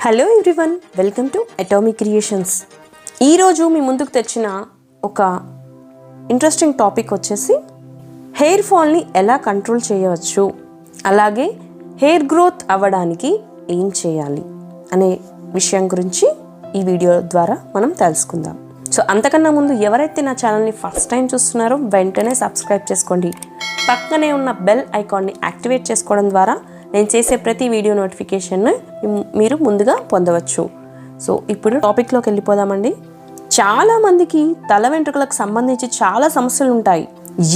Hello everyone welcome to atomic creations ఈరోజు మీ ముందుకు తెచ్చిన ఒక ఇంట్రెస్టింగ్ టాపిక్ వచ్చేసి హెయిర్ ఫాల్ని ఎలా కంట్రోల్ చేయవచ్చు? అలాగే హెయిర్ గ్రోత్ అవ్వడానికి ఏం చేయాలి? అనే విషయం గురించి ఈ వీడియో ద్వారా మనం తెలుసుకుందాం. సో అంతకన్నా ముందు ఎవరైతే నా ఛానల్ని ఫస్ట్ టైం చూస్తున్నారో వెంటనే సబ్స్క్రైబ్ చేసుకోండి. పక్కనే ఉన్న బెల్ ఐకాన్ని యాక్టివేట్ చేసుకోవడం ద్వారా నేను చేసే ప్రతి వీడియో నోటిఫికేషన్ మీరు ముందుగా పొందవచ్చు. సో ఇప్పుడు టాపిక్లోకి వెళ్ళిపోదామండి. చాలామందికి తల వెంట్రుకలకు సంబంధించి చాలా సమస్యలు ఉంటాయి.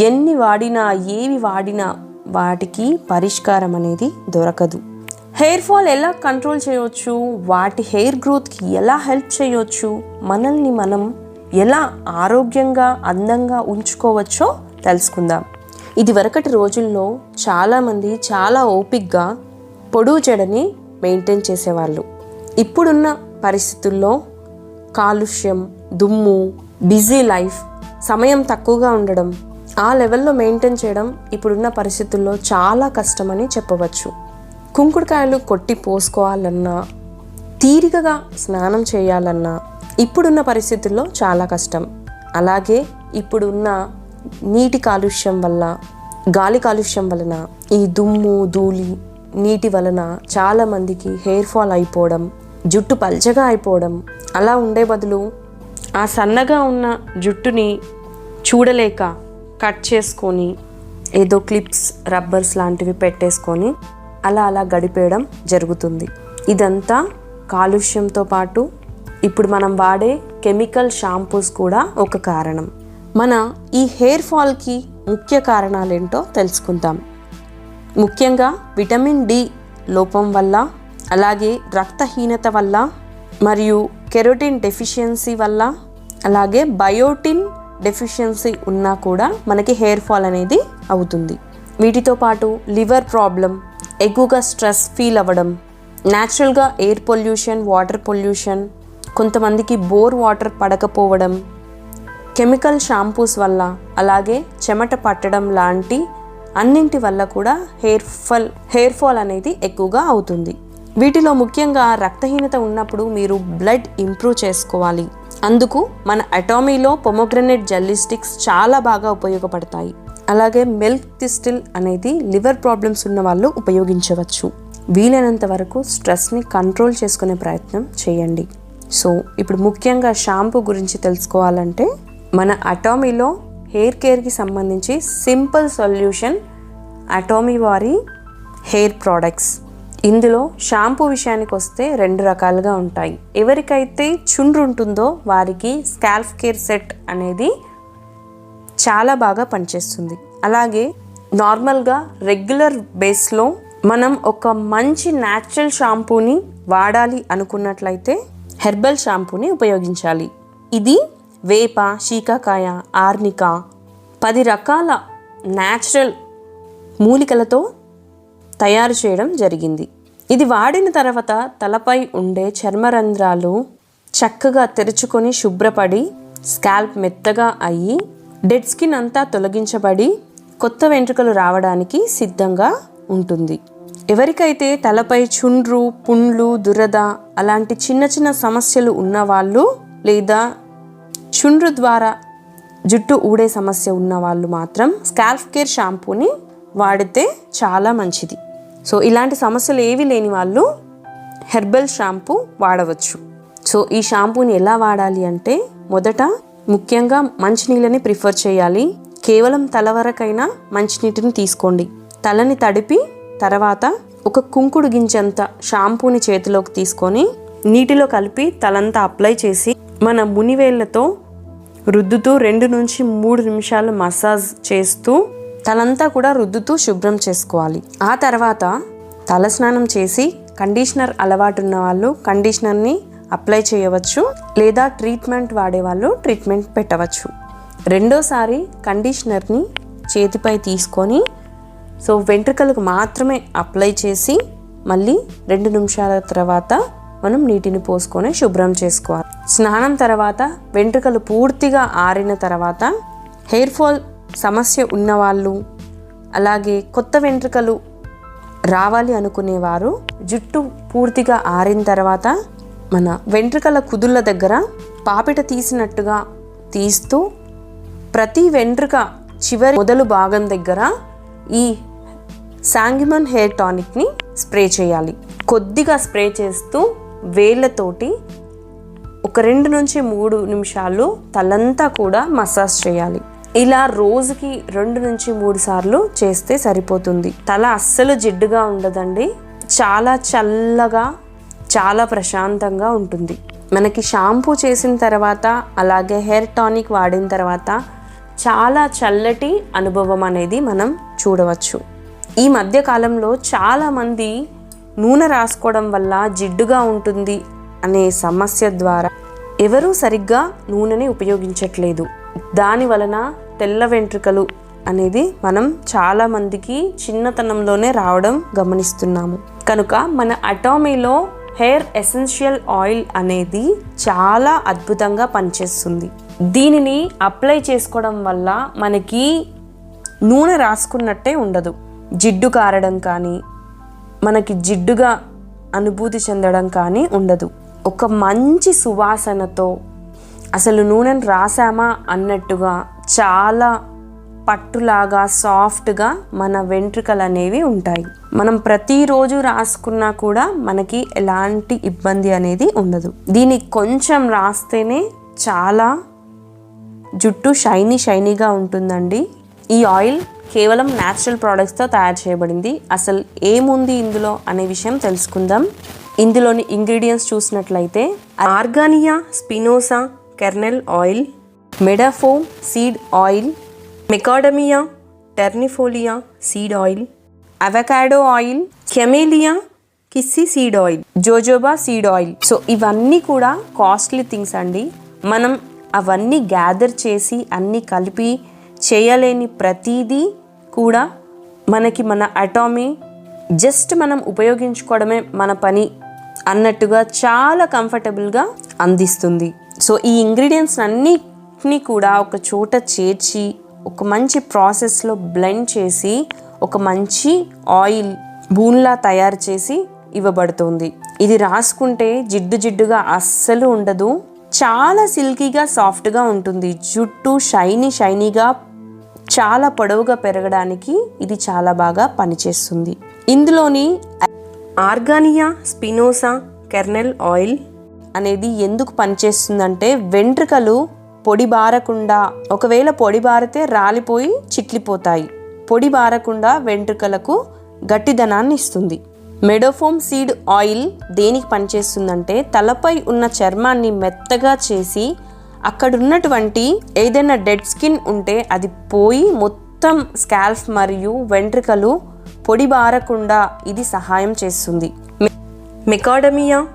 ఎన్ని వాడినా ఏవి వాడినా వాటికి పరిష్కారం అనేది దొరకదు. హెయిర్ ఫాల్ ఎలా కంట్రోల్ చేయవచ్చు వాటి హెయిర్ గ్రోత్కి ఎలా హెల్ప్ చేయవచ్చు మనల్ని మనం ఎలా ఆరోగ్యంగా అందంగా ఉంచుకోవచ్చో తెలుసుకుందాం. ఇదివరకటి రోజుల్లో చాలామంది చాలా ఓపిక్గా పొడుగు జడని మెయింటైన్ చేసేవాళ్ళు. ఇప్పుడున్న పరిస్థితుల్లో కాలుష్యం దుమ్ము బిజీ లైఫ్ సమయం తక్కువగా ఉండడం ఆ లెవెల్లో మెయింటైన్ చేయడం ఇప్పుడున్న పరిస్థితుల్లో చాలా కష్టమని చెప్పవచ్చు. కుంకుడుకాయలు కొట్టి పోసుకోవాలన్నా తీరికగా స్నానం చేయాలన్నా ఇప్పుడున్న పరిస్థితుల్లో చాలా కష్టం. అలాగే ఇప్పుడున్న నీటి కాలుష్యం వల్ల గాలి కాలుష్యం వలన ఈ దుమ్ము ధూళి నీటి వలన చాలామందికి హెయిర్ ఫాల్ అయిపోవడం జుట్టు పల్చగా అయిపోవడం అలా ఉండే బదులు ఆ సన్నగా ఉన్న జుట్టుని చూడలేక కట్ చేసుకొని ఏదో క్లిప్స్ రబ్బర్స్ లాంటివి పెట్టేసుకొని అలా అలా గడిపేయడం జరుగుతుంది. ఇదంతా కాలుష్యంతో పాటు ఇప్పుడు మనం వాడే కెమికల్ షాంపూస్ కూడా ఒక కారణం. మన ఈ హెయిర్ ఫాల్కి ముఖ్య కారణాలేంటో తెలుసుకుందాం. ముఖ్యంగా విటమిన్ డి లోపం వల్ల అలాగే రక్తహీనత వల్ల మరియు కెరోటిన్ డెఫిషియన్సీ వల్ల అలాగే బయోటిన్ డెఫిషియన్సీ ఉన్నా కూడా మనకి హెయిర్ ఫాల్ అనేది అవుతుంది. వీటితో పాటు లివర్ ప్రాబ్లం ఎక్కువగా స్ట్రెస్ ఫీల్ అవ్వడం న్యాచురల్గా ఎయిర్ పొల్యూషన్ వాటర్ పొల్యూషన్ కొంతమందికి బోర్ వాటర్ పడకపోవడం కెమికల్ షాంపూస్ వల్ల అలాగే చెమట పట్టడం లాంటి అన్నింటి వల్ల కూడా హెయిర్ ఫాల్ హెయిర్ ఫాల్ అనేది ఎక్కువగా అవుతుంది. వీటిలో ముఖ్యంగా రక్తహీనత ఉన్నప్పుడు మీరు బ్లడ్ ఇంప్రూవ్ చేసుకోవాలి. అందుకు మన అటామీలో పొమోగ్రనేట్ జల్లిస్టిక్స్ చాలా బాగా ఉపయోగపడతాయి. అలాగే మిల్క్ తిస్టిల్ అనేది లివర్ ప్రాబ్లమ్స్ ఉన్న వాళ్ళు ఉపయోగించవచ్చు. వీలైనంత వరకు స్ట్రెస్ని కంట్రోల్ చేసుకునే ప్రయత్నం చేయండి. సో ఇప్పుడు ముఖ్యంగా షాంపూ గురించి తెలుసుకోవాలంటే మన అటామీలో హెయిర్ కేర్కి సంబంధించి సింపుల్ సొల్యూషన్ అటామీ వారి హెయిర్ ప్రోడక్ట్స్ ఇందులో షాంపూ విషయానికి వస్తే రెండు రకాలుగా ఉంటాయి. ఎవరికైతే చుండ్రు ఉంటుందో వారికి స్కాల్ఫ్ కేర్ సెట్ అనేది చాలా బాగా పనిచేస్తుంది. అలాగే నార్మల్గా రెగ్యులర్ బేస్లో మనం ఒక మంచి న్యాచురల్ షాంపూని వాడాలి అనుకున్నట్లయితే హెర్బల్ షాంపూని ఉపయోగించాలి. ఇది వేప శీకాకాయ ఆర్నిక పది రకాల న్యాచురల్ మూలికలతో తయారు చేయడం జరిగింది. ఇది వాడిన తర్వాత తలపై ఉండే చర్మరంధ్రాలు చక్కగా తెరుచుకొని శుభ్రపడి స్కాల్ప్ మెత్తగా అయ్యి డెడ్ స్కిన్ అంతా తొలగించబడి కొత్త వెంట్రుకలు రావడానికి సిద్ధంగా ఉంటుంది. ఎవరికైతే తలపై చుండ్రు పుండ్లు దురద అలాంటి చిన్న చిన్న సమస్యలు ఉన్నవాళ్ళు లేదా చుండ్రు ద్వారా జుట్టు ఊడే సమస్య ఉన్న వాళ్ళు మాత్రం స్కాల్ఫ్ కేర్ షాంపూని వాడితే చాలా మంచిది. సో ఇలాంటి సమస్యలు ఏవి లేని వాళ్ళు హెర్బల్ షాంపూ వాడవచ్చు. సో ఈ షాంపూని ఎలా వాడాలి అంటే మొదట ముఖ్యంగా మంచినీళ్ళని ప్రిఫర్ చేయాలి. కేవలం తల వరకైనా మంచినీటిని తీసుకోండి. తలని తడిపి తర్వాత ఒక కుంకుడు గింజంత షాంపూని చేతిలోకి తీసుకొని నీటిలో కలిపి తలంతా అప్లై చేసి మన మునివేళ్ళతో రుద్దుతూ రెండు నుంచి మూడు నిమిషాలు మసాజ్ చేస్తూ తలంతా కూడా రుద్దుతూ శుభ్రం చేసుకోవాలి. ఆ తర్వాత తలస్నానం చేసి కండిషనర్ అలవాటు ఉన్న వాళ్ళు కండిషనర్ని అప్లై చేయవచ్చు లేదా ట్రీట్మెంట్ వాడే వాళ్ళు ట్రీట్మెంట్ పెట్టవచ్చు. రెండోసారి కండిషనర్ని చేతిపై తీసుకొని సో వెంట్రుకలకు మాత్రమే అప్లై చేసి మళ్ళీ రెండు నిమిషాల తర్వాత మనం నీటిని పోసుకొని శుభ్రం చేసుకోవాలి. స్నానం తర్వాత వెంట్రుకలు పూర్తిగా ఆరిన తర్వాత హెయిర్ ఫాల్ సమస్య ఉన్నవాళ్ళు అలాగే కొత్త వెంట్రుకలు రావాలి అనుకునేవారు జుట్టు పూర్తిగా ఆరిన తర్వాత మన వెంట్రుకల కుదుళ్ళ దగ్గర పాపిట తీసినట్టుగా తీస్తూ ప్రతి వెంట్రుక చివరి మొదలు భాగం దగ్గర ఈ శాంగిమన్ హెయిర్ టానిక్ని స్ప్రే చేయాలి. కొద్దిగా స్ప్రే చేస్తూ వేళ్ళతోటి ఒక రెండు నుంచి మూడు నిమిషాలు తలంతా కూడా మసాజ్ చేయాలి. ఇలా రోజుకి రెండు నుంచి మూడు సార్లు చేస్తే సరిపోతుంది. తల అస్సలు జిడ్డుగా ఉండదండి. చాలా చల్లగా చాలా ప్రశాంతంగా ఉంటుంది. మనకి షాంపూ చేసిన తర్వాత అలాగే హెయిర్ టానిక్ వాడిన తర్వాత చాలా చల్లటి అనుభవం అనేది మనం చూడవచ్చు. ఈ మధ్యకాలంలో చాలామంది నూనె రాసుకోవడం వల్ల జిడ్డుగా ఉంటుంది అనే సమస్య ద్వారా ఎవరూ సరిగ్గా నూనెని ఉపయోగించట్లేదు. దాని వలన తెల్ల వెంట్రుకలు అనేది మనం చాలా మందికి చిన్నతనంలోనే రావడం గమనిస్తున్నాము. కనుక మన అటామీలో హెయిర్ ఎసెన్షియల్ ఆయిల్ అనేది చాలా అద్భుతంగా పనిచేస్తుంది. దీనిని అప్లై చేసుకోవడం వల్ల మనకి నూనె రాసుకున్నట్టే ఉండదు. జిడ్డు కారడం కానీ మనకి జిడ్డుగా అనుభూతి చెందడం కానీ ఉండదు. ఒక మంచి సువాసనతో అసలు నూనెను రాసామా అన్నట్టుగా చాలా పట్టులాగా సాఫ్ట్గా మన వెంట్రుకలు అనేవి ఉంటాయి. మనం ప్రతిరోజు రాసుకున్నా కూడా మనకి ఎలాంటి ఇబ్బంది అనేది ఉండదు. దీనికి కొంచెం రాస్తేనే చాలా జుట్టు షైనీ షైనీగా ఉంటుందండి. ఈ ఆయిల్ కేవలం న్యాచురల్ ప్రోడక్ట్స్తో తయారు చేయబడింది. అసలు ఏముంది ఇందులో అనే విషయం తెలుసుకుందాం. ఇందులోని ఇంగ్రీడియంట్స్ చూసినట్లయితే argania spinosa kernel oil meadowfoam seed oil macadamia ternifolia seed oil avocado oil camellia kissi seed oil jojoba seed oil. So ఇవన్నీ కూడా కాస్ట్లీ థింగ్స్ అండి. మనం అవన్నీ గ్యాదర్ చేసి అన్నీ కలిపి చేయలేని ప్రతిదీ కూడా మనకి మన అటామీ జస్ట్ మనం ఉపయోగించుకోవడమే మన పని అన్నట్టుగా చాలా కంఫర్టబుల్గా అందిస్తుంది. సో ఈ ఇంగ్రీడియంట్స్ అన్నిటినీ కూడా ఒక చోట చేర్చి ఒక మంచి ప్రాసెస్లో బ్లెండ్ చేసి ఒక మంచి ఆయిల్ బూన్లా తయారు చేసి ఇవ్వబడుతుంది. ఇది రాసుకుంటే జిడ్డు జిడ్డుగా అస్సలు ఉండదు. చాలా సిల్కీగా సాఫ్ట్గా ఉంటుంది. జుట్టు షైనీ షైనీగా చాలా పొడవుగా పెరగడానికి ఇది చాలా బాగా పనిచేస్తుంది. ఇందులోని ఆర్గానియా స్పినోసా కెర్నెల్ ఆయిల్ అనేది ఎందుకు పనిచేస్తుందంటే వెంట్రుకలు పొడి బారకుండా ఒకవేళ పొడి బారితే రాలిపోయి చిట్లిపోతాయి. పొడి బారకుండా వెంట్రుకలకు గట్టిదనాన్ని ఇస్తుంది. మెడోఫోమ్ సీడ్ ఆయిల్ దేనికి పనిచేస్తుందంటే తలపై ఉన్న చర్మాన్ని మెత్తగా చేసి అక్కడ ఉన్నటువంటి ఏదైనా డెడ్ స్కిన్ ఉంటే అది పోయి మొత్తం స్కాల్ఫ్ మరియు వెంట్రుకలు పొడి బారకుండా ఇది సహాయం చేస్తుంది. మెకాడమియా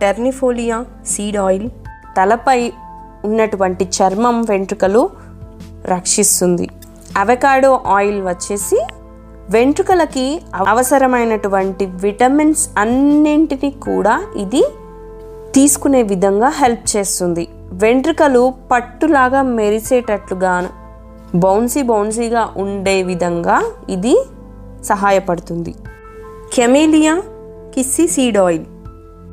టెర్నిఫోలియా సీడ్ ఆయిల్ తలపై ఉన్నటువంటి చర్మం వెంట్రుకలు రక్షిస్తుంది. అవకాడో ఆయిల్ వచ్చేసి వెంట్రుకలకి అవసరమైనటువంటి విటమిన్స్ అన్నింటినీ కూడా ఇది తీసుకునే విధంగా హెల్ప్ చేస్తుంది. వెంట్రుకలు పట్టులాగా మెరిసేటట్లుగా బౌన్సీ బౌన్సీగా ఉండే విధంగా ఇది సహాయపడుతుంది. కెమేలియా కిస్సీ సీడ్ ఆయిల్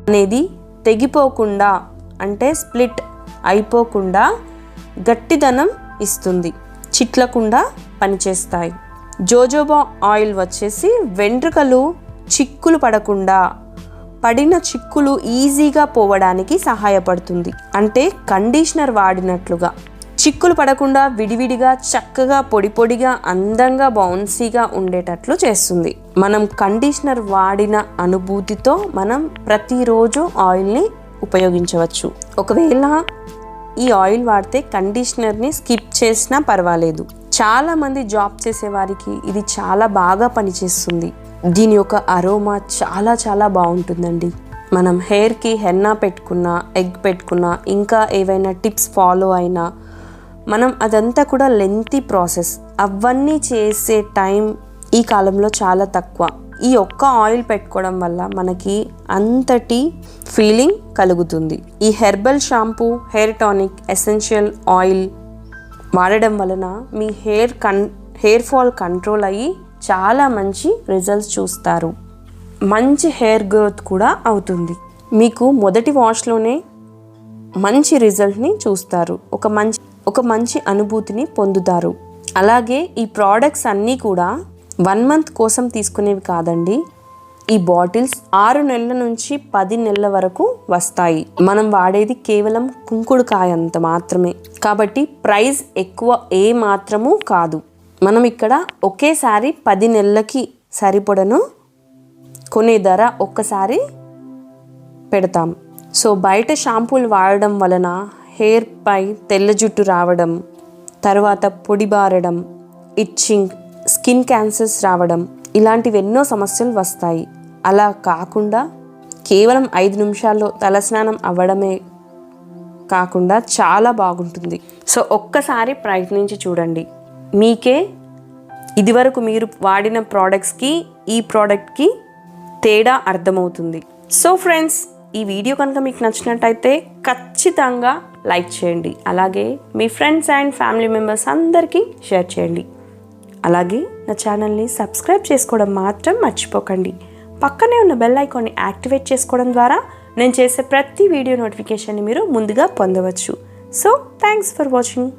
అనేది తెగిపోకుండా అంటే స్ప్లిట్ అయిపోకుండా గట్టిదనం ఇస్తుంది చిట్లకుండా పనిచేస్తాయి. జోజోబా ఆయిల్ వచ్చేసి వెంట్రుకలు చిక్కులు పడకుండా పడిన చిక్కులు ఈజీగా పోవడానికి సహాయపడుతుంది. అంటే కండిషనర్ వాడినట్లుగా. చిక్కులు పడకుండా విడివిడిగా చక్కగా పొడి పొడిగా అందంగా బౌన్సీగా ఉండేటట్లు చేస్తుంది. మనం కండిషనర్ వాడిన అనుభూతితో మనం ప్రతిరోజు ఆయిల్ని ఉపయోగించవచ్చు. ఒకవేళ ఈ ఆయిల్ వాడితే కండిషనర్ని స్కిప్ చేసినా పర్వాలేదు. చాలా మంది జాబ్ చేసేవారికి ఇది చాలా బాగా పనిచేస్తుంది. దీని యొక్క అరోమా చాలా చాలా బాగుంటుందండి. మనం హెయిర్కి హెన్నా పెట్టుకున్నా ఎగ్ పెట్టుకున్నా ఇంకా ఏవైనా టిప్స్ ఫాలో అయినా మనం అదంతా కూడా లెంతి ప్రాసెస్ అవన్నీ చేసే టైం ఈ కాలంలో చాలా తక్కువ. ఈ ఒక్క ఆయిల్ పెట్టుకోవడం వల్ల మనకి అంతటి ఫీలింగ్ కలుగుతుంది. ఈ herbal shampoo hair tonic essential oil వాడడం వలన మీ హెయిర్ కన్ హెయిర్ ఫాల్ కంట్రోల్ అయ్యి చాలా మంచి రిజల్ట్స్ చూస్తారు. మంచి హెయిర్ గ్రోత్ కూడా అవుతుంది. మీకు మొదటి వాష్లోనే మంచి రిజల్ట్ని చూస్తారు. ఒక మంచి ఒక మంచి అనుభూతిని పొందుతారు. అలాగే ఈ ప్రోడక్ట్స్ అన్నీ కూడా వన్ మంత్ కోసం తీసుకునేవి కాదండి. ఈ బాటిల్స్ ఆరు నెలల నుంచి పది నెలల వరకు వస్తాయి. మనం వాడేది కేవలం కుంకుడుకాయ అంత మాత్రమే. కాబట్టి ప్రైస్ ఎక్కువ ఏ మాత్రము కాదు. మనం ఇక్కడ ఒకేసారి పది నెలలకి సరిపడను కొనే ధర ఒక్కసారి పెడతాం. సో బయట షాంపూలు వాడడం వలన హెయిర్ పై తెల్ల జుట్టు రావడం తర్వాత పొడిబారడం ఇచ్చింగ్ స్కిన్ క్యాన్సర్స్ రావడం ఇలాంటివి ఎన్నో సమస్యలు వస్తాయి. అలా కాకుండా కేవలం ఐదు నిమిషాల్లో తలస్నానం అవ్వడమే కాకుండా చాలా బాగుంటుంది. సో ఒక్కసారి ప్రయత్నించి చూడండి. మీకే ఇదివరకు మీరు వాడిన ప్రోడక్ట్స్కి ఈ ప్రోడక్ట్కి తేడా అర్థమవుతుంది. సో ఫ్రెండ్స్ ఈ వీడియో కనుక మీకు నచ్చినట్టయితే ఖచ్చితంగా లైక్ చేయండి. అలాగే మీ ఫ్రెండ్స్ అండ్ ఫ్యామిలీ మెంబర్స్ అందరికీ షేర్ చేయండి. అలాగే నా ఛానల్ని సబ్స్క్రైబ్ చేసుకోవడం మాత్రం మర్చిపోకండి. పక్కనే ఉన్న బెల్ ఐకాన్ని యాక్టివేట్ చేసుకోవడం ద్వారా నేను చేసే ప్రతి వీడియో నోటిఫికేషన్ని మీరు ముందుగా పొందవచ్చు. So thanks for watching